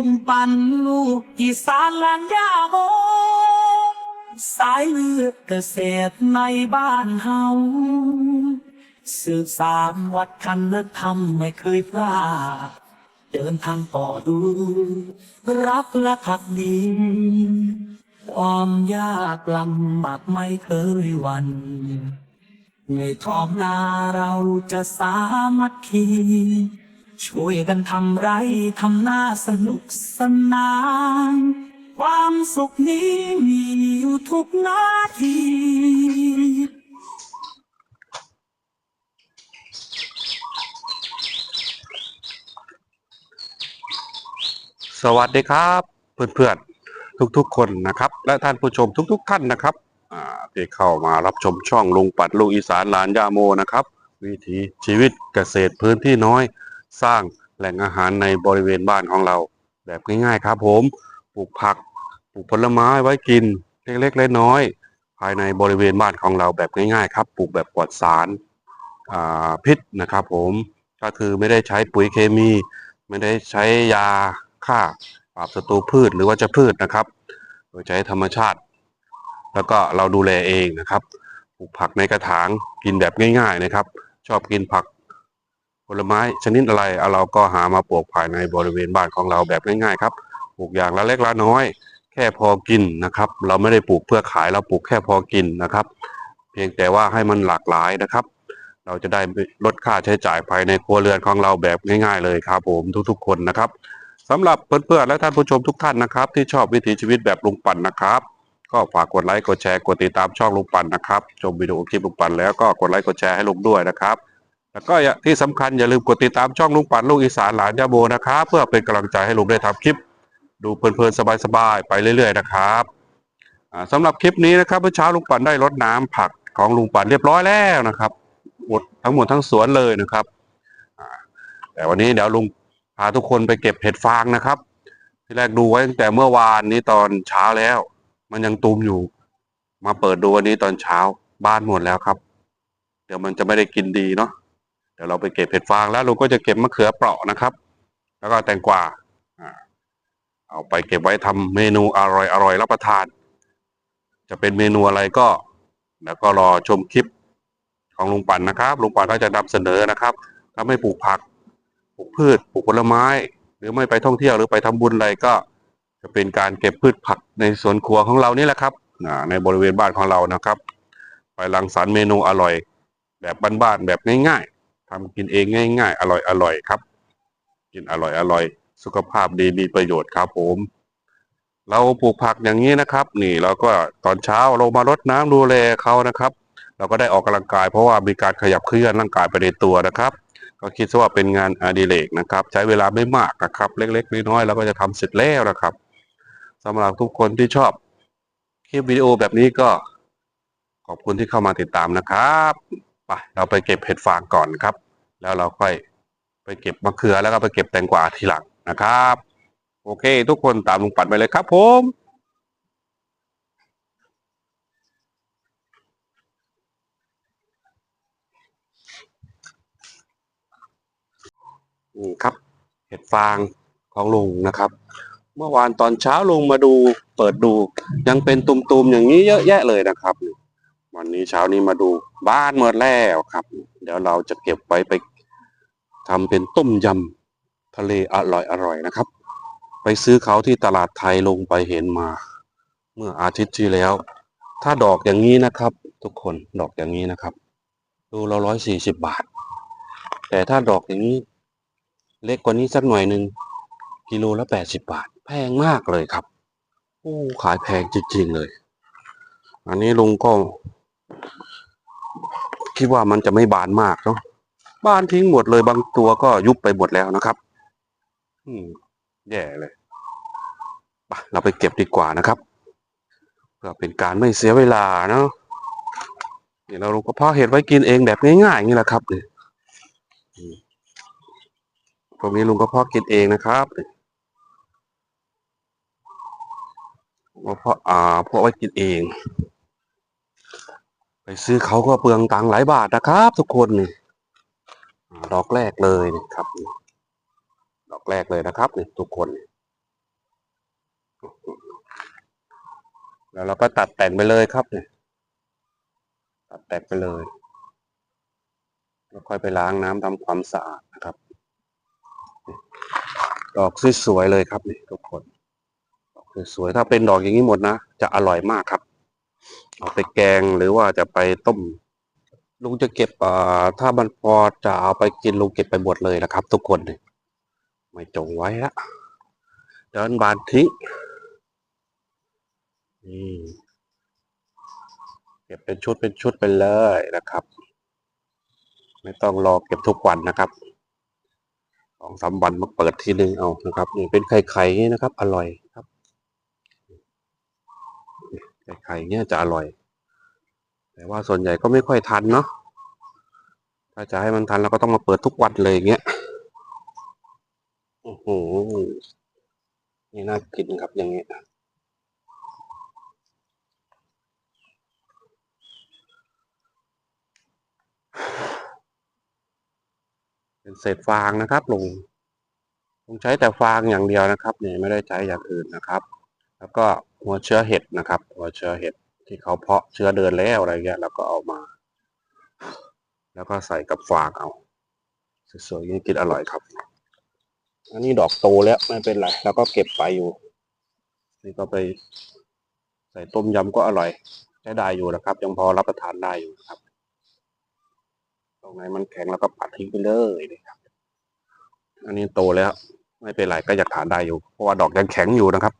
ลุงปันลูกอีสานแลนยาโมสายเลือดเกษตรในบ้านเฮาสืบสานวัดคันและธรรมไม่เคยพลาดเดินทางต่อดู รักและพักดีความยากลำบากไม่เคยวันในท้องนาเราจะสามัคคี ช่วยกันทำไรทำหน้าสนุกสนาน ความสุขนี้มีอยู่ทุกนาทีสวัสดีครับเพื่อนๆทุกๆคนนะครับ และท่านผู้ชมทุก ๆ ท่านนะครับที่เข้ามารับชมช่องลุงปัดลูกอีสานหลานยาโมนะครับ วิถีชีวิตเกษตรพื้นที่น้อย สร้างแหล่งอาหารในบริเวณบ้านของเรา แบบง่ายๆครับผมปลูกผักปลูกผลไม้ไว้กินเล็กๆน้อยๆภายในบริเวณบ้านของเราแบบง่ายๆครับปลูกแบบปลอดสารพิษนะครับ ผมก็คือไม่ได้ใช้ปุ๋ยเคมี ไม่ได้ใช้ยาฆ่าปราบศัตรูพืชหรือว่าจะพืชนะครับ โดยใช้ธรรมชาติ แล้วก็เราดูแลเองนะครับปลูกผักในกระถางกินแบบง่าย ๆนะครับ ชอบกินผัก ผลไม้ชนิดอะไรเราก็หามาปลูกภายในบริเวณบ้านของเราแบบง่ายๆครับปลูกอย่างละเล็กละน้อย แค่พอกินนะครับ เราไม่ได้ปลูกเพื่อขายเราปลูกแค่พอกินนะครับ เพียงแต่ว่าให้มันหลากหลายนะครับ เราจะได้ลดค่าใช้จ่ายภายในครัวเรือนของเราแบบง่าย ๆ เลยครับผมทุกๆ คนนะครับสำหรับเพื่อนๆและท่านผู้ชมทุกท่านนะครับ ที่ชอบวิถีชีวิตแบบลุงปั่นนะครับก็ฝากกดไลค์กดแชร์กดติดตามช่องลุงปั่นนะครับ ชมวิดีโอคลิปลุงปั่นแล้วก็กดไลค์กดแชร์ให้ลุงด้วยนะครับ แล้วก็อย่าที่สำคัญอย่าลืมกดติดตามช่องลุงปันลูกอีสานหลานยาโบนะครับเพื่อเป็นกำลังใจให้ลุงได้ทำคลิป ดูเพลินๆสบายๆไปเรื่อยๆนะครับอ่าสำหรับคลิปนี้นะครับเมื่อเช้าลุงปันได้รดน้ำผักของลุงปันเรียบร้อยแล้วนะครับหมดทั้งหมดทั้งสวนเลยนะครับแต่วันนี้เดี๋ยวลุงพาทุกคนไปเก็บเห็ดฟางนะครับ ที่แรกดูไว้ตั้งแต่เมื่อวานนี้ตอนเช้าแล้ว มันยังตูมอยู่ มาเปิดดูวันนี้ตอนเช้าบ้านหมดแล้วครับ เดี๋ยวมันจะไม่ได้กินดีเนาะ ดี๋ยวเราไปเก็บเห็ดฟางแล้วลุงก็จะเก็บมะเขือเปราะนะครับ แล้วก็แตงกวาเอาไปเก็บไว้ทำเมนูอร่อยอร่อยรับประทาน จะเป็นเมนูอะไรก็ แล้วก็รอชมคลิปของลุงปั่นนะครับลุงปั่นก็จะนำเสนอนะครับ ถ้าไม่ปลูกผักปลูกพืชปลูกผลไม้ หรือไม่ไปท่องเที่ยวหรือไปทำบุญอะไรก็จะเป็นการเก็บพืชผักในสวนครัวของเรานี่แหละครับในบริเวณบ้านของเรานะครับ ไปรังสรรค์เมนูอร่อย แบบบ้านๆแบบง่ายๆ ทำกินเองง่าย ๆ อร่อยอร่อยครับ กินอร่อยอร่อย สุขภาพดีมีประโยชน์ครับผม เราปลูกผักอย่างนี้นะครับ นี่เราก็ตอนเช้าเรามารดน้ำดูแลเขานะครับ เราก็ได้ออกกำลังกาย เพราะว่ามีการขยับเคลื่อนร่างกายไปในตัวนะครับ ก็คิดว่าเป็นงานอดิเรกนะครับ ใช้เวลาไม่มากนะครับ เล็กๆน้อยๆเราก็จะทำเสร็จแล้วนะครับสำหรับทุกคนที่ชอบคลิปวิดีโอแบบนี้ก็ขอบคุณที่เข้ามาติดตามนะครับ ไปเราไปเก็บเห็ดฟางก่อนครับ แล้วเราค่อยไปเก็บมะเขือแล้วก็ไปเก็บแตงกวาทีหลังนะครับ โอเค ทุกคนตามลุงปัดไปเลยครับ ผมนี่ครับเห็ดฟางของลุงนะครับ เมื่อวานตอนเช้าลุงมาดูเปิดดู ยังเป็นตุ่มๆอย่างนี้เยอะแยะเลยนะครับ วันนี้เช้านี้มาดูบ้านหมดแล้วครับ เดี๋ยวเราจะเก็บไว้ไปทำเป็นต้มยำทะเลอร่อยอร่อยนะครับ ไปซื้อเขาที่ตลาดไทยลงไปเห็นมา เมื่ออาทิตย์ที่แล้ว ถ้าดอกอย่างนี้นะครับ ทุกคนดอกอย่างนี้นะครับ ดูละร้อยสี่สิบบาท แต่ถ้าดอกอย่างนี้ เล็กกว่านี้สักหน่อยหนึ่งกิโลละแปดสิบบาท แพงมากเลยครับโอ้ขายแพงจริงๆเลย อันนี้ลุงก็ คิดว่ามันจะไม่บานมากเนาะบานทิ้งหมดเลยบางตัวก็ยุบไปหมดแล้วนะครับ อืม แย่เลยเราไปเก็บดีกว่านะครับเพื่อเป็นการไม่เสียเวลาเนาะนี่เราก็เพาะเห็ดไว้กินเองแบบง่ายง่างนี้แหละครับเนี่อืมพวกนี้ลุงก็เพาะกินเองนะครับนี่ว่าเพาะอ่าเพาะไว้กินเอง ไปซื้อเขาก็เปลืองตังหลายบาทนะครับ ทุกคนนี่ดอกแรกเลยนะครับ ดอกแรกเลยนะครับนี่ทุกคนแล้วเราก็ตัดแต่งไปเลยครับเนี่ยตัดแต่งไปเลยแล้วค่อยไปล้างน้ำทำความสะอาดนะครับ ดอกสวยๆเลยครับนี่ทุกคน ดอกสวยๆถ้าเป็นดอกอย่างนี้หมดนะจะอร่อยมากครับ เอาไปแกงหรือว่าจะไปต้ม ลุงจะเก็บอ่าถ้ามันพอจะเอาไปกินลุงเก็บไปหมดเลยนะครับ ทุกคนไม่จงไว้ละเดินบานทิ้งนี่เก็บเป็นชุดเป็นชุดไปเลยนะครับ ไม่ต้องรอเก็บทุกวันนะครับสองสามวันมาเปิดทีนึงเอานะครับนี่เป็นไข่ไข่นะครับ อร่อยครับ ไข่เนี่ยจะอร่อย แต่ว่าส่วนใหญ่ก็ไม่ค่อยทันเนาะถ้าจะให้มันทันเราก็ต้องมาเปิดทุกวันเลยอย่างเงี้ยโอ้โหนี่น่ากินครับอย่างเงี้ยเป็นเศษฟางนะครับลุงลุงใช้แต่ฟางอย่างเดียวนะครับเนี่ยไม่ได้ใช้อย่างอื่นนะครับ แล้วก็หัวเชื้อเห็ดนะครับ หัวเชื้อเห็ดที่เขาเพาะเชื้อเดินแล้วอะไรเงี้ยแล้วก็เอามา แล้วก็ใส่กับฟางเอาสวยๆย่งนี้กินอร่อยครับอันนี้ดอกโตแล้วไม่เป็นไรแล้วก็เก็บไปอยู่ นี่ก็ไป ใส่ต้มยำก็อร่อยใช้ได้อยู่นะครับ ยังพอรับประทานได้อยู่ครับ ตรงไหนมันแข็งแล้วก็ปัดทิ้งไปเลยนะครับ อันนี้โตแล้ว ไม่เป็นไรก็อยากทานได้อยู่ เพราะว่าดอกยังแข็งอยู่นะครับ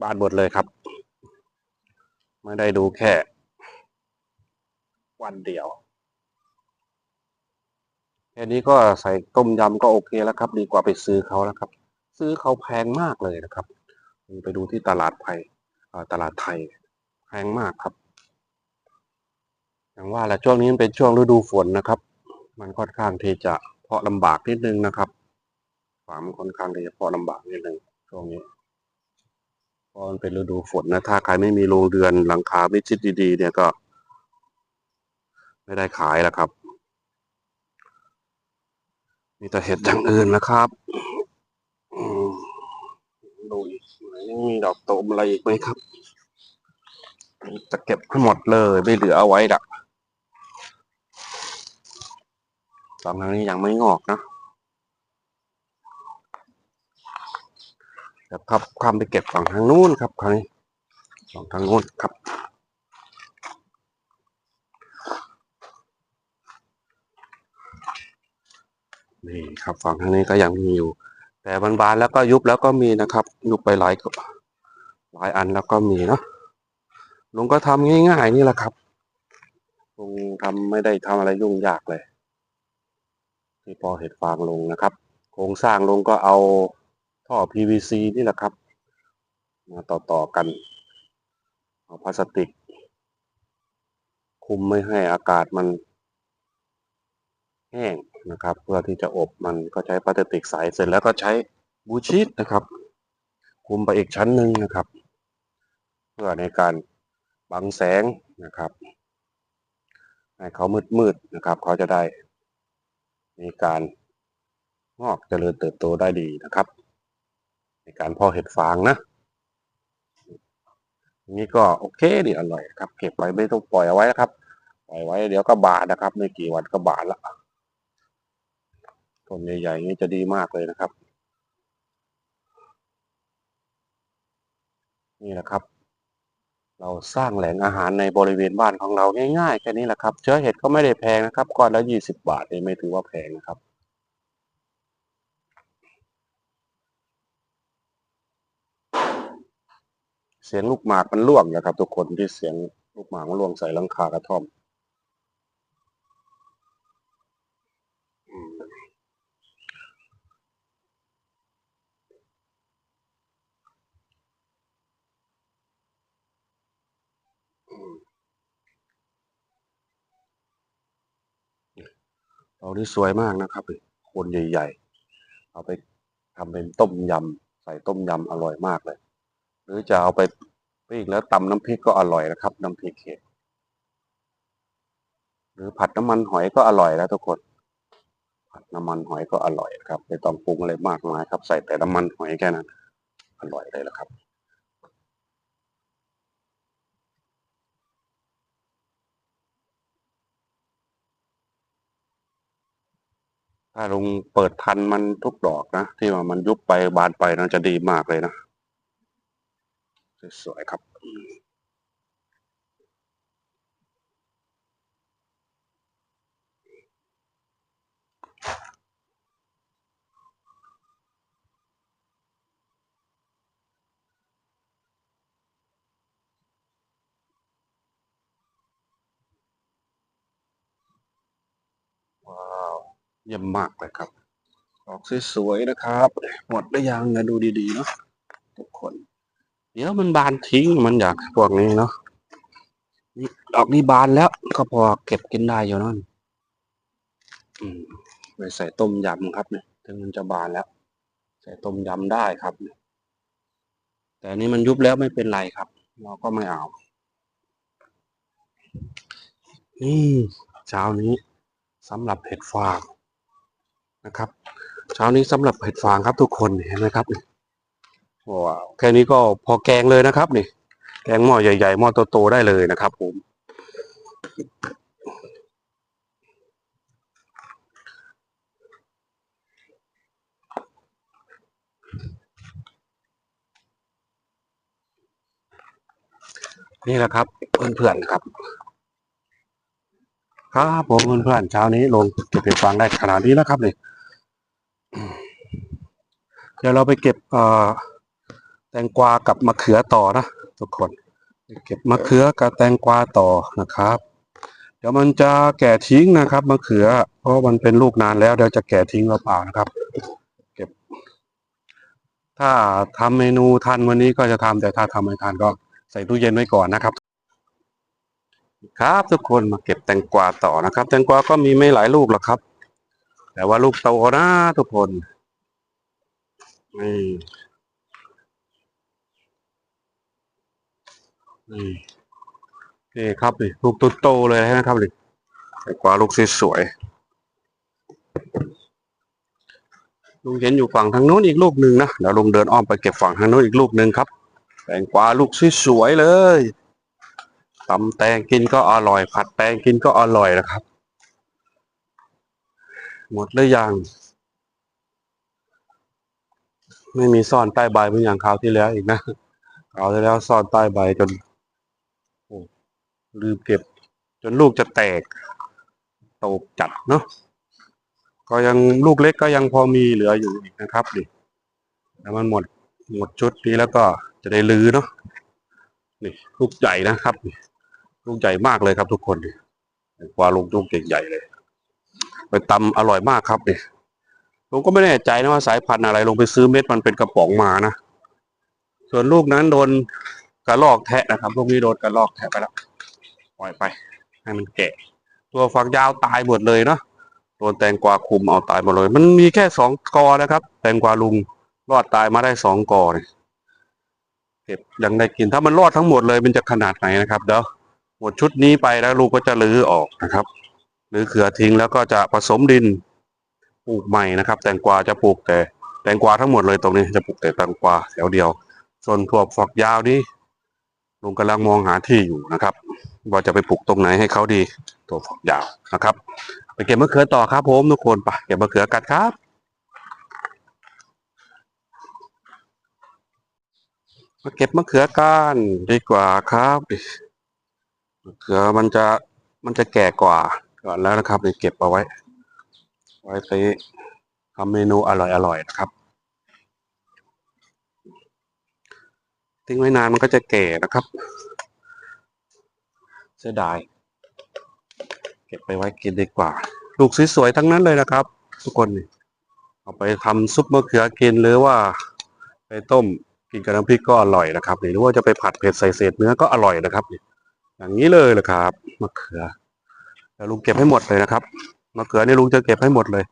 บานหมดเลยครับ ไม่ได้ดูแค่ วันเดียวแค่นี้ก็ใส่ต้มยำก็โอเคแล้วครับ ดีกว่าไปซื้อเขาแล้วครับ ซื้อเขาแพงมากเลยนะครับไปดูที่ตลาดไทยตลาดไทยแพงมากครับอย่างว่าแหละช่วงนี้มันเป็นช่วงฤดูฝนนะครับ มันค่อนข้างที่จะเพาะลำบากนิดนึงนะครับฝามันค่อนข้างที่จะเพาะลำบากนิดนึงช่วงนี้ พราะมันเป็นฤดูฝนนะ ถ้าใครไม่มีโรงเรือนหลังคาไม่ชิดดีๆ เนี่ยก็ ไม่ได้ขายแล้วครับ มีแต่เห็ดอย่างอื่นนะครับดูอีกยังมีดอกโตมอะไรอีกไหมครับ จะเก็บให้หมดเลยไม่เหลือเอาไว้ละตอนนี้ยังไม่งอกนะ เดี๋ยวครับข้ามไปเก็บฝั่งทางนู้นครับคราวนี้ฝั่งทางนู้นครับนี่ครับฝั่งทางนี้ก็ยังมีอยู่ แต่บานๆแล้วก็ยุบแล้วก็มีนะครับ ยุบไปหลายหลายอันแล้วก็มีเนาะลุงก็ทำง่ายๆนี่แหละครับลุงทำไม่ได้ทำอะไรยุ่งยากเลย ที่พอเห็ดฟางลงนะครับ โครงสร้างลงก็เอา ท่อ PVC นี่แหละครับ มาต่อๆกันเอาพลาสติก คุมไม่ให้อากาศมัน แห้งนะครับ เพื่อที่จะอบมันก็ใช้พลาสติกใสเสร็จแล้วก็ใช้บูชีตนะครับ คุมไปอีกชั้นหนึ่งนะครับ เพื่อในการบังแสงนะครับ ให้เขามืดๆนะครับ เขาจะได้มีการงอกเจริญเติบโตได้ดีนะครับ ในการพาะเห็ดฟางนะนี้ก็โอเคดีอร่อยครับ เก็บไว้ไม่ต้องปล่อยเอาไว้นะครับ ปล่อยไว้เดี๋ยวก็บานนะครับไม่กี่วันก็บานละต้นใหญ่ๆนี้จะดีมากเลยนะครับ นี่แหละครับ เราสร้างแหล่งอาหารในบริเวณบ้านของเราง่ายๆแค่นี้แหละครับ เชื้อเห็ดก็ไม่ได้แพงนะครับก้อนละยี่สิบบาทนี่ไม่ถือว่าแพงนะครับ เสียงลูกหมากมันร่วงนะครับ ทุกคนที่เสียงลูกหมากมันร่วงใส่หลังคากระท่อมเรานี่สวยมากนะครับคนใหญ่ ๆ เอาไปทำเป็นต้มยำใส่ต้มยำอร่อยมากเลย หรือจะเอาไปปิ้งแล้วตำน้ำพริกก็อร่อยนะครับ น้ำพริกเห็ดหรือผัดน้ำมันหอยก็อร่อยแล้วทุกคน ผัดน้ำมันหอยก็อร่อยครับไม่ต้องปรุงอะไรมากมายครับ ใส่แต่น้ำมันหอยแค่นั้น อร่อยเลยละครับถ้าลุงเปิดทันมันทุกดอกนะ ที่ว่ามันยุบไปบานไปนะจะดีมากเลยนะ สวยครับว้าวเยี่ยมมากเลยครับดอกสวยๆนะครับ หมดได้ยังนะดูดีๆเนาะทุกคน เดี๋ยวมันบานทิ้งมันอยากพวกนี้เนาะนี่ดอกนี้บานแล้วก็พอเก็บกินได้อยู่นั่นอืมไปใส่ต้มยำครับเนี่ยถึงมันจะบานแล้ว ใส่ต้มยำได้ครับ แต่นนี้มันยุบแล้วไม่เป็นไรครับ เราก็ไม่เอา นี่เช้านี้สำหรับเห็ดฟางนะครับ เช้านี้สำหรับเห็ดฟางครับทุกคนเห็นไหมครับ ว้าวแค่นี้ก็พอแกงเลยนะครับนี่แกงหม้อใหญ่ๆหม้อโตๆได้เลยนะครับ ผม นี่แหละครับเพื่อนๆครับ ครับผมเพื่อนๆเช้านี้ลงเก็บเห็ดฟางได้ขนาดนี้แล้วครับนี่เดี๋ยวเราไปเก็บเอ่อ ตงกวากับมะเขือต่อนะทุกคน เก็บมะเขือกับแตงกวาต่อนะครับ เดี๋ยวมันจะแก่ทิ้งนะครับมะเขือ เพราะมันเป็นลูกนานแล้วเดี๋ยวจะแก่ทิ้งหรือเปล่านะครับ เก็บ ถ้าทำเมนูทันวันนี้ก็จะทำแต่ถ้าทำไม่ทันก็ใส่ตู้เย็นไว้ก่อนนะครับ ครับทุกคนมาเก็บแตงกวาต่อนะครับ แตงกวาก็มีไม่หลายลูกหรอกครับ แต่ว่าลูกโตนะทุกคนนี่ นี่นี่ครับนี่ลูกโตๆเลยนะครับนี่แตงกวาลูกสวยๆลุงเห็นอยู่ฝั่งทางโน้นอีกลูกหนึ่งนะเดี๋ยวลุงเดินอ้อมไปเก็บฝั่งทางโน้นอีกลูกหนึ่งครับแตงกวาลูกสวยๆเลยตำแตงกินก็อร่อย ผัดแตงกินก็อร่อยนะครับ หมดหรือยัง ไม่มีซ่อนใต้ใบเหมือนอย่างคราวที่แล้วอีกนะคราวที่แล้วซ่อนใต้ใบจน ลืมเก็บ จนลูกจะแตกโตกจัดเนาะก็ยังลูกเล็กก็ยังพอมีเหลืออยู่อีกนะครับดิแล้วมันหมดหมดชุดนี้แล้วก็จะได้ลือเนาะนี่ลูกใหญ่นะครับลูกใหญ่มากเลยครับทุกคนกว่าลูกลูกใหญ่เลย ไปตำอร่อยมากครับนี่ผมก็ไม่แน่ใจนะว่าสายพันธุ์อะไร ลงไปซื้อเม็ดมันเป็นกระป๋องมานะส่วนลูกนั้นโดนกระลอกแทะนะครับลูกนี้โดนกระลอกแทะไปแล้ว ปล่อยไป ให้มันแก่ตัวฝักยาวตายหมดเลยเนาะโดนแตงกวาคุมเอาตายหมดเลย มันมีแค่สองกอนะครับ แตงกวาลุงรอดตายมาได้สองกอเนี่ยเก็บยังได้กินถ้ามันรอดทั้งหมดเลยมันจะขนาดไหนนะครับเดี๋ยวหมดชุดนี้ไปแล้วลูกก็จะรื้อออกนะครับหรือเขือทิ้งแล้วก็จะผสมดินปลูกใหม่นะครับ แตงกวาจะปลูกแต่แตงกวาทั้งหมดเลยตรงนี้จะปลูกแต่แตงกวาแถวเดียว ส่วนถั่วฝักยาวนี้ ลุงกำลังมองหาที่อยู่นะครับ ว่าจะไปปลูกตรงไหนให้เขาดีถั่วฝักยาวนะครับ ไปเก็บมะเขือต่อครับผมทุกคนไปเก็บมะเขือกันครับมาเก็บมะเขือกันดีกว่าครับมะเขือมันจะมันจะแก่กว่าก่อนแล้วนะครับนี่เก็บเอาไว้ ไว้ไปทำเมนูอร่อยๆนะครับ ทิ้งไว้นานมันก็จะแก่นะครับ เสียดาย เก็บไปไว้กินดีกว่า ลูกสวยๆทั้งนั้นเลยนะครับ ทุกคนนี่เอาไปทำซุปมะเขือกินหรือว่า ไปต้มกินกับน้ำพริกก็อร่อยนะครับหรือว่าจะไปผัดเผ็ดใส่เศษเนื้อก็อร่อยนะครับอย่างนี้เลยแหละครับมะเขือเดี๋ยวลุงเก็บให้หมดเลยนะครับมะเขือนี่ลุงจะเก็บให้หมดเลย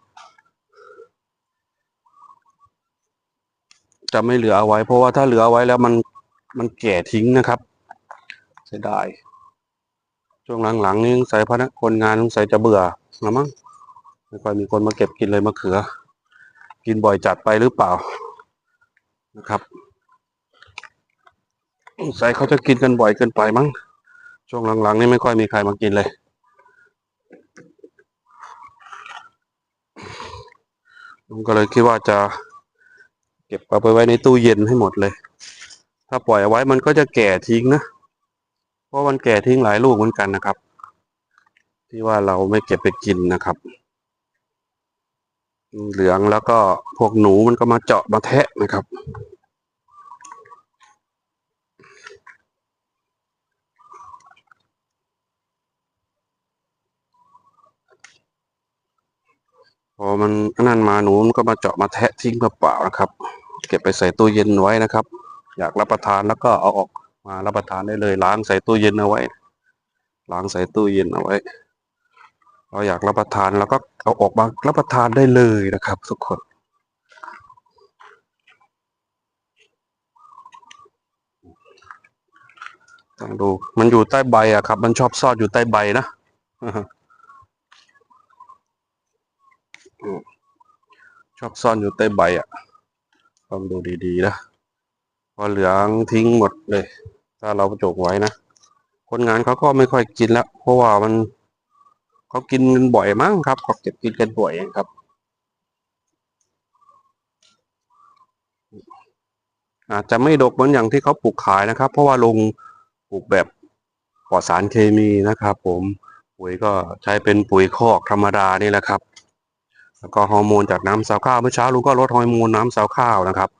จะไม่เหลือเอาไว้ เพราะว่าถ้าเหลือเอาไว้แล้วมัน มันแก่ทิ้งนะครับ เสียดาย ช่วงหลังๆนี่สงสัยพนักคนงานสงสัยจะเบื่อละมั้งไม่ค่อยมีคนมาเก็บกินเลยมะเขือ กินบ่อยจัดไปหรือเปล่านะครับสงสัยเขาจะกินกันบ่อยเกินไปมั้งช่วงหลังๆนี่ไม่ค่อยมีใครมากินเลยลุงก็เลยคิดว่าจะ เก็บเอาไปไว้ในตู้เย็นให้หมดเลย ถ้าปล่อยเอาไว้มันก็จะแก่ทิ้งนะ เพราะมันแก่ทิ้งหลายลูกเหมือนกันนะครับ ที่ว่าเราไม่เก็บไปกินนะครับ เหลืองแล้วก็พวกหนูมันก็มาเจาะมาแทะนะครับพอมันนั่นมาหนูมันก็มาเจาะมาแทะทิ้งเปล่าๆนะครับ เก็บไปใส่ตู้เย็นไว้นะครับ อยากรับประทานแล้วก็เอาออกมารับประทานได้เลย ล้างใส่ตู้เย็นเอาไว้ ล้างใส่ตู้เย็นเอาไว้ เราอยากรับประทานแล้วก็เอาออกมารับประทานได้เลยนะครับ ทุกคนต้องดู มันอยู่ใต้ใบอะครับ มันชอบซ่อนอยู่ใต้ใบนะชอบซ่อนอยู่ใต้ใบอะต้องดูดีๆนะ พอเหลืองทิ้งหมดเลย ถ้าเราจกไว้นะ คนงานเขาก็ไม่ค่อยกินแล้ว เพราะว่ามันเขากินกันบ่อยมั้งครับเขาเก็บกินกันบ่อยครับอาจจะไม่ดกเหมือนอย่างที่เขาปลูกขายนะครับ เพราะว่าลงปลูกแบบปลอดสารเคมีนะครับ ผมปุ๋ยก็ใช้เป็นปุ๋ยคอกธรรมดานี่แหละครับ แล้วก็ฮอร์โมนจากน้ำสาวข้าวเมื่อเช้าลุงก็ลดฮอร์โมนน้ำสาวข้าวนะครับ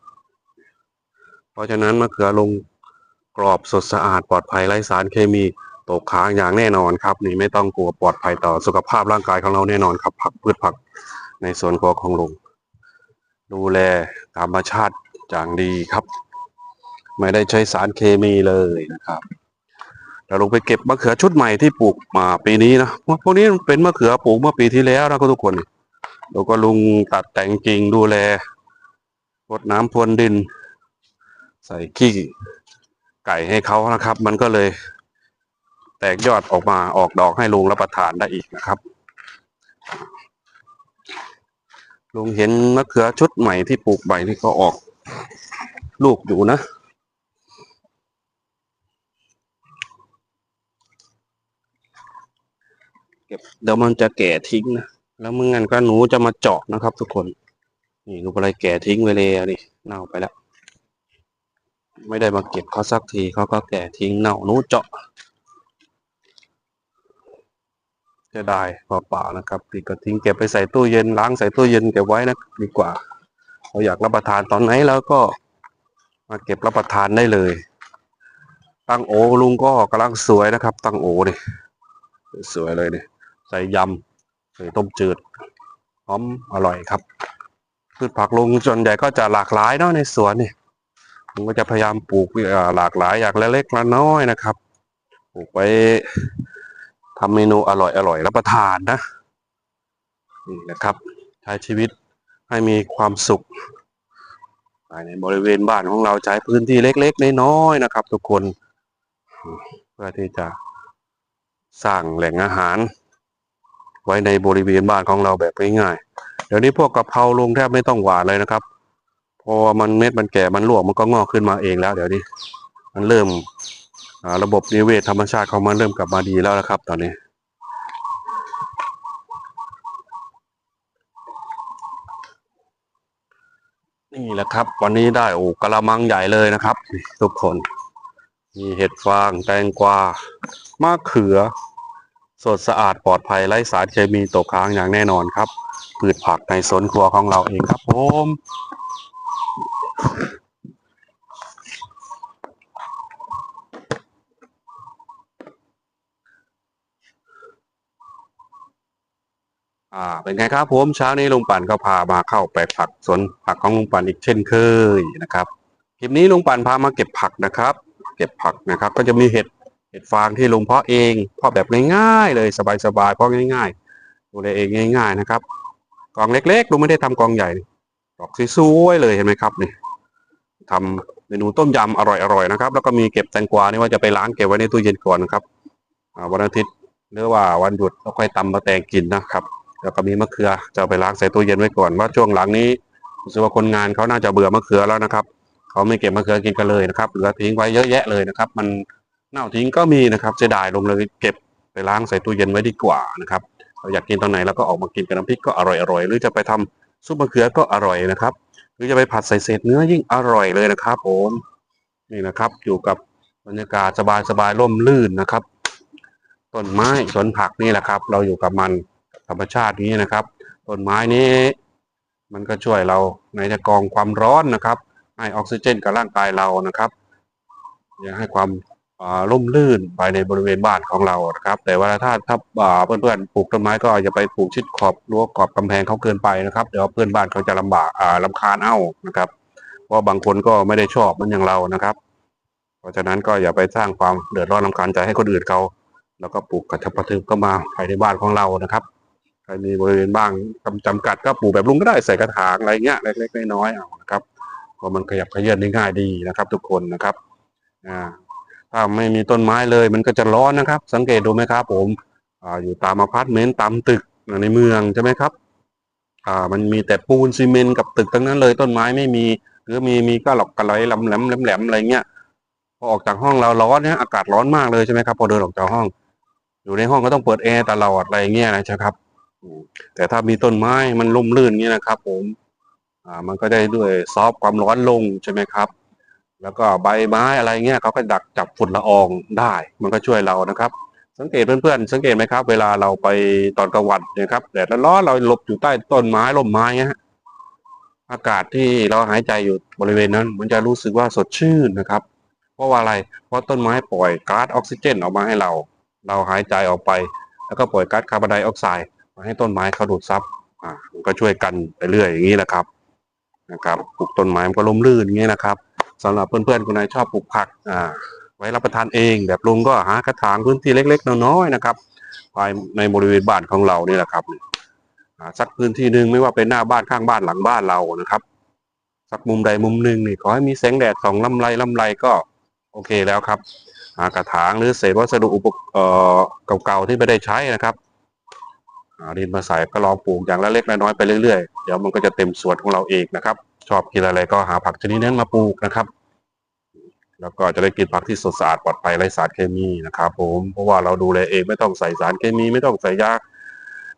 เพราะฉะนั้นมะเขือลงกรอบสดสะอาดปลอดภัยไร้สารเคมีตกค้างอย่างแน่นอนครับนี่ไม่ต้องกลัวปลอดภัยต่อสุขภาพร่างกายของเราแน่นอนครับ ผักพืชผักในสวนครัวของลุงดูแลธรรมชาติอย่างดีครับ ไม่ได้ใช้สารเคมีเลยนะครับเราลงไปเก็บมะเขือชุดใหม่ที่ปลูกมาปีนี้นะพวกนี้เป็นมะเขือปลูกเมื่อปีที่แล้วนะทุกคนแล้วก็ลุงตัดแต่งกิ่งดูแลรดน้ำพรวนดิน ใส่ขี้ไก่ให้เขานะครับ มันก็เลย แตกยอดออกมาออกดอกให้ลุงรับประทานได้อีกนะครับ ลุงเห็นมะเขือชุดใหม่ที่ปลูกใบที่เขาออก ลูกอยู่นะเก็บเดี๋ยวมันจะแก่ทิ้งนะแล้วมึงงั้นก็หนูจะมาเจาะนะครับ ทุกคน นี่ลูกอะไรแก่ทิ้งไว้เลยนี่เน่าไปแล้ว ไม่ได้มาเก็บเขาสักทีเขาก็แก่ทิ้งเน่านูเจาะจะได้เปล่าๆนะครับปีก็ทิ้งเก็บไปใส่ตู้เย็นล้างใส่ตู้เย็นเก็บไว้นะดีกว่า เราอยากรับประทานตอนไหนแล้วก็มาเก็บรับประทานได้เลย ตั้งโอลุงก็กำลังสวยนะครับ ตั้งโอนี่สวยเลยเนี่ยใส่ยำใส่ต้มจืดหอมอร่อยครับพืชผักลงส่วนใหญ่ก็จะหลากหลายเนาะในสวนนี่ ผมก็จะพยายามปลูกเอ่อหลากหลายอย่างละเล็กละน้อยนะครับ ปลูกไว้ทำเมนูอร่อยอร่อยรับประทานนะนี่นะครับใช้ชีวิตให้มีความสุขภายในบริเวณบ้านของเราใช้พื้นที่เล็กๆน้อยๆนะครับ ทุกคน เพื่อที่จะสร้างแหล่งอาหาร ไว้ในบริเวณบ้านของเราแบบง่ายๆเดี๋ยวนี้พวกกะเพราลงแทบไม่ต้องหวานเลยนะครับ พอมันเม็ดมันแก่มันหลวมันก็งอกขึ้นมาเองแล้ว เดี๋ยวนี้ มันเริ่มระบบนิเวศธรรมชาติของมันเริ่มกลับมาดีแล้วนะครับ ตอนนี้นี่แหละครับ วันนี้ได้โอ้กะละมังใหญ่เลยนะครับ ทุกคน มีเห็ดฟางแตงกวามะเขือ สดสะอาดปลอดภัยไร้สารเคมีตกค้างอย่างแน่นอนครับ พืชผักในสวนครัวของเราเองครับผม อ่าเป็นไงครับผมเช้านี้ลุงปั่นก็พามาเข้าแปผักสวนผักของลุงปั่นอีกเช่นเคยนะครับคลิปนี้ลุงปั่นพามาเก็บผักนะครับ เก็บผักนะครับ ก็จะมีเห็ดเห็ดฟางที่ลุงเพาะเองเพาะแบบง่ายๆเลยสบายๆเพาะง่ายๆดูแลเองง่าย ๆ นะครับกล่องเล็กๆลุงไม่ได้ทำกล่องใหญ่ดอกสวยๆเลยเห็นไหมครับนี่ ทเมนูต้มยำอร่อยๆนะครับ แล้วก็มีเก็บแตงกวานี่ว่าจะไปล้างเก็บไว้ในตู้เย็นก่อนนะครับวันอาทิตย์หรือว่าวันหยุดเราค่อยตำมาแตงกินนะครับแล้วก็มีมะเขือจะไปล้างใส่ตู้เย็นไว้ก่อนว่าช่วงหลังนี้รู้สึกว่าคนงานเขาน่าจะเบื่อมะเขือแล้วนะครับเขาไม่เก็บมะเขือกินกันเลยนะครับเหลือทิ้งไว้เยอะแยะเลยนะครับ มันเน่าทิ้งก็มีนะครับเสียดายลงเลยเก็บไปล้างใส่ตู้เย็นไว้ดีกว่านะครับเราอยากกินตอนไหนแล้วก็ออกมากินกับน้ำพริกก็อร่อยๆหรือจะไปทำซุปมะเขือก็อร่อยนะครับ หรือจะไปผัดใส่เศษเนื้อยิ่งอร่อยเลยนะครับ ผมนี่นะครับ อยู่กับบรรยากาศสบายๆร่มรื่นนะครับต้นไม้สวนผักนี่แหละครับ เราอยู่กับมันธรรมชาตินี้นะครับต้นไม้นี้ มันก็ช่วยเราในจะกรองความร้อนนะครับ ให้ออกซิเจนกับร่างกายเรานะครับยังให้ความ ร่มรื่นภายในบริเวณบ้านของเรานะครับ แต่ว่าถ้าถ้าเพื่อนๆปลูกต้นไม้ก็อย่าไปปลูกชิดขอบรั้วขอบกำแพงเขาเกินไปนะครับ เดี๋ยวเพื่อนบ้านเขาจะลำบากอ่าลำคาญเอ้านะครับเพราะบางคนก็ไม่ได้ชอบเหมันอย่างเรานะครับ เพราะฉะนั้นก็อย่าไปสร้างความเดือดร้อนลำคาญใจให้คนอื่นเขาแล้วก็ปลูกกระชับกระทึบก็มาภายในบ้านของเรานะครับใครมีบริเวณบ้างจำจำกัดก็ปลูกแบบลุงก็ได้ใส่กระถางอะไรเงี้ยเล็กๆน้อยๆเอานะครับเพราะมันขยับขยื่นได้ง่ายดีนะครับ ทุกคนนะครับอ่า ถ้าไม่มีต้นไม้เลย มันก็จะร้อนนะครับ สังเกตดูไหมครับผมออยู่ตามอพาร์ตเมนต์ตามตึกในเมืองใช่ไหมครับอ่ามันมีแต่ปูนซีเมนต์กับตึกทั้งนั้นเลยต้นไม้ไม่มีหรือมีมีก็หลอกกระไหลลำแหลมแหลมอะไรเงี้ยพอออกจากห้องเราร้อนเนี่ยอากาศร้อนมากเลยใช่ไหมครับพอเดินออกจากห้อง อยู่ในห้องก็ต้องเปิดแอร์ตลอดอะไรเงี้ยนะครับแต่ถ้ามีต้นไม้มันร่มรื่นเงี้ยนะครับ ผม อ่า มันก็ได้ด้วยซอฟต์ความร้อนลงใช่ไหมครับ แล้วก็ใบไม้อะไรเงี้ยเขาก็ดักจับฝุ่นละอองได้ มันก็ช่วยเรานะครับ สังเกตเพื่อนๆ สังเกตไหมครับ เวลาเราไปตอนกลางวันนี่ยครับแดดร้อนเราหลบอยู่ใต้ต้นไม้ร่มไม้เงี้ยฮะอากาศที่เราหายใจอยู่บริเวณนั้น มันจะรู้สึกว่าสดชื่นนะครับ เพราะว่าอะไร เพราะต้นไม้ปล่อยก๊าซออกซิเจนออกมาให้เรา เราหายใจออกไป แล้วก็ปล่อยก๊าซคาร์บอนไดออกไซด์มาให้ต้นไม้เขาดูดซับอ่ามันก็ช่วยกันไปเรื่อยอย่างนี้แหละครับนะครับปลูกต้นไม้มันก็ล้มลื่นอย่างนี้นะครับ สำหรับเพื่อนๆคนไหนชอบปลูกผักอ่าไว้รับประทานเอง แบบลุงก็หากระถางพื้นที่เล็ก ๆ น้อยๆนะครับภายในบริเวณบ้านของเรานี่แหละครับสักพื้นที่หนึ่งไม่ว่าเป็นหน้าบ้านข้างบ้านหลังบ้านเรานะครับ สักมุมใดมุมหนึ่งนี่ขอให้มีแสงแดดส่องลำไรลำไรก็โอเคแล้วครับกระถางหรือเศษวัสดุอุปกรณ์เก่าๆที่ไม่ได้ใช้นะครับ ดินมาใส่ก็ลองปลูกอย่างละเล็กละน้อยไปเรื่อยๆ เดี๋ยวมันก็จะเต็มสวนของเราเองนะครับ ชอบกินอะไรก็หาผักชนิดนั้นมาปลูกนะครับ แล้วก็จะได้กินผักที่สดสะอาดปลอดภัยไร้สารเคมีนะครับ ผมเพราะว่าเราดูแลเองไม่ต้องใส่สารเคมีไม่ต้องใส่ยา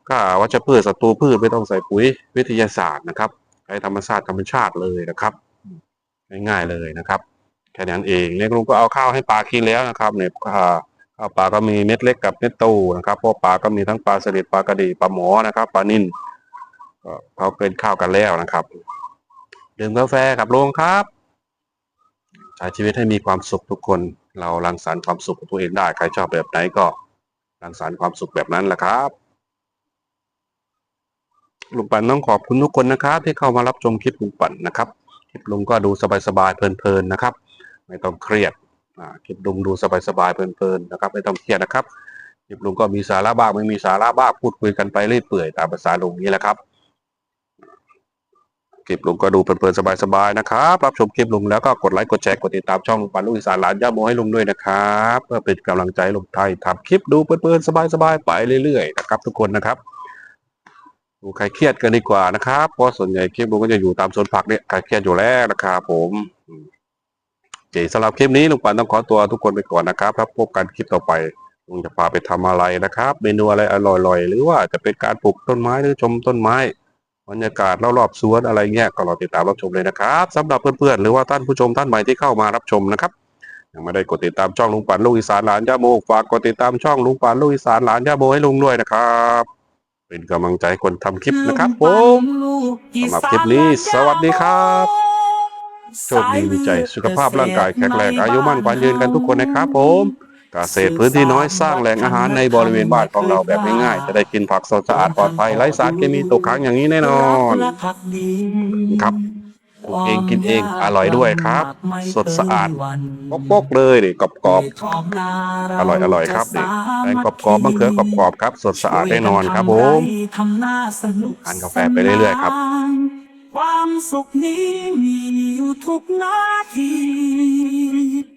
ฆ่าวัชพืชศัตรูพืชไม่ต้องใส่ปุ๋ยวิทยาศาสตร์นะครับใช้ธรรมชาติธรรมชาติเลยนะครับง่ายๆเลยนะครับแค่นั้นเองเนี่ยลุงก็เอาข้าวให้ปลากินแล้วนะครับเนี่ย ข้าวปลาก็มีเม็ดเล็กกับเม็ดโตนะครับเพราะปลาก็มีทั้งปลาสลิดปลากระดีปลาหมอนะครับปลานิ่นเขาเป็นข้าวกันแล้วนะครับ ดื่มกาแฟกับลุงครับใช้ชีวิตให้มีความสุขทุกคน เรารังสรรค์ความสุขของตัวเองได้ใครชอบแบบไหนก็รังสรรค์ความสุขแบบนั้นแหละครับลุงปั่นต้องขอบคุณทุกคนนะครับ ที่เข้ามารับชมคลิปลุงปั่นนะครับ คลิปลุงก็ดูสบายๆเพลินๆนะครับ ไม่ต้องเครียด คลิปลุงดูสบายๆเพลินๆนะครับไม่ต้องเครียดนะครับคลิปลุงก็มีสาระบ้างไม่มีสาระบ้างพูดคุยกันไปเรื่อยเปื่อยตามภาษาลุงนี้แหละครับคลิปลุงก็ดูเพลินๆสบายๆนะครับรับชมคลิปลุงแล้วก็กดไลค์กดแชร์กดติดตามช่องลุงปันลูกอีสานหลานย่าโมให้ลุงด้วยนะครับเพื่อเป็นกำลังใจให้ลุงไทยทำคลิปดูเพลินๆสบายๆไปเรื่อยๆนะครับทุกคนนะครับดูใครเครียดกันดีกว่านะครับเพราะส่วนใหญ่คลิปลุงก็จะอยู่ตามโซนผักเนี่ยใครเครียดอยู่แล้วนะครับผม เคสำหรับคลิปนี้ลุงปันต้องขอตัวทุกคนไปก่อนนะครับครับพบกันคลิปต่อไปลุงจะพาไปทำอะไรนะครับ เมนูอะไรอร่อยๆ หรือว่าจะเป็นการปลูกต้นไม้หรือชมต้นไม้บรรยากาศรอบๆสวนอะไรเงี้ยก็รอติดตามรับชมเลยนะครับสำหรับเพื่อนๆหรือว่าท่านผู้ชมท่านใหม่ที่เข้ามารับชมนะครับยังไม่ได้กดติดตามช่องลุงปันลูกอีสานหลานย่าโมฝากกดติดตามช่องลุงปันลูกอีสานหลานย่าโมให้ลุงด้วยนะครับเป็นกำลังใจคนทำคลิปนะครับผมสำหรับคลิปนี้ สวัสดีครับ โชคดีมีใจสุขภาพร่างกายแข็งแรงอายุมั่นขวัญยืนกันทุกคนนะครับผมเกษตรพื้นที่น้อยสร้างแหล่งอาหารในบริเวณบ้านของเราแบบง่ายๆ จะได้กินผักสดสะอาดปลอดภัยไร้สารเคมีตกค้างอย่างนี้แน่นอนครับปลูกเองกินเองอร่อยด้วยครับ สดสะอาดปกๆเลยดิกรอบๆอร่อยอร่อยครับนี่แป้งกรอบๆมะเขือกรอบๆครับ สดสะอาดแน่นอนครับผมทานกาแฟไปเรื่อยๆครับ ความสุขนี้มีอยู่ทุกนาที